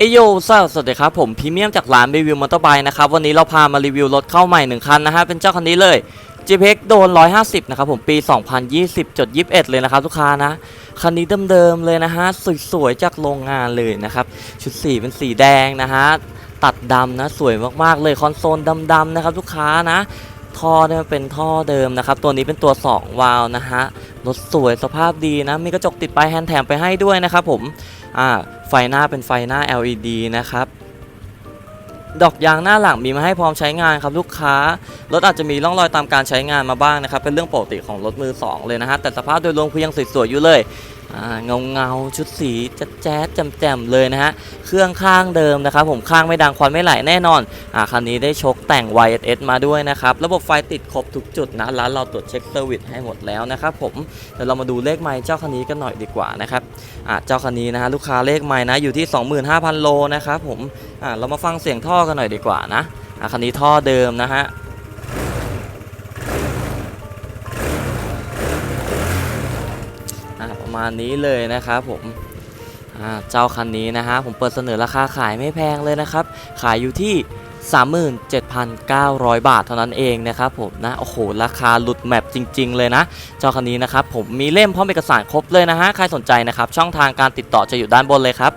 เอโยสวัสดีครับผมพรีเมียมจากร้านรีวิวมอเตอร์ไบค์นะครับวันนี้เราพามารีวิวรถเข้าใหม่หนึ่งคันนะฮะเป็นเจ้าคันนี้เลย GPX โดน 150 นะครับผมปี 2020.21 เลยนะครับลูกค้านะคันนี้เดิมๆเลยนะฮะสวยๆจากโรงงานเลยนะครับชุดสีเป็นสีแดงนะฮะตัดดำนะสวยมากๆเลยคอนโซลดำๆนะครับลูกค้านะท่อเนี่ยเป็นท่อเดิมนะครับ ตัวนี้เป็นตัว 2 วาล์วนะฮะรถสวยสภาพดีนะ มีกระจกติดปลายแฮนด์แถมไปให้ด้วยนะครับผมอ่า ไฟหน้าเป็นไฟหน้า LED นะครับดอกยางหน้าหลังมีมาให้พร้อมใช้งานครับลูกค้ารถอาจจะมีร่องรอยตามการใช้งานมาบ้างนะครับเป็นเรื่องปกติของรถมือ 2 เลยนะฮะแต่สภาพโดยรวมคือยังสวยๆอยู่เลย เงาเงาชุดสีแจ๊ดแจ๊ดแจ่มๆเลยนะฮะ เครื่องข้างเดิมนะครับผมข้างไม่ดังควันไม่ไหลแน่นอนอ่าคันนี้ได้ชกแต่ง YSS มาด้วยนะครับ ระบบไฟติดครบทุกจุดนะ ร้านเราตรวจเช็คเซอร์วิสให้หมดแล้วนะครับผมเดี๋ยวเรามาดูเลขไมล์เจ้าคันนี้กันหน่อยดีกว่านะครับอ่าเจ้าคันนี้นะฮะลูกค้าเลขไมล์นะอยู่ที่ 25,000 โลนะครับผมอ่าเรามาฟังเสียงท่อกันหน่อยดีกว่านะอ่าคันนี้ท่อเดิมนะฮะ ประมาณนี้เลยนะครับผมเจ้าคันนี้นะฮะผมเปิดเสนอราคาขายไม่แพงเลยนะครับ ขายอยู่ที่ 37,900 บาทเท่านั้นเองนะครับผมนะโอ้โหราคาหลุดแมปจริง ๆ เลยนะ เจ้าคันนี้นะครับผมมีเล่มพร้อมเอกสารครบเลยนะฮะใครสนใจนะครับช่องทางการติดต่อจะอยู่ด้านบนเลยครับ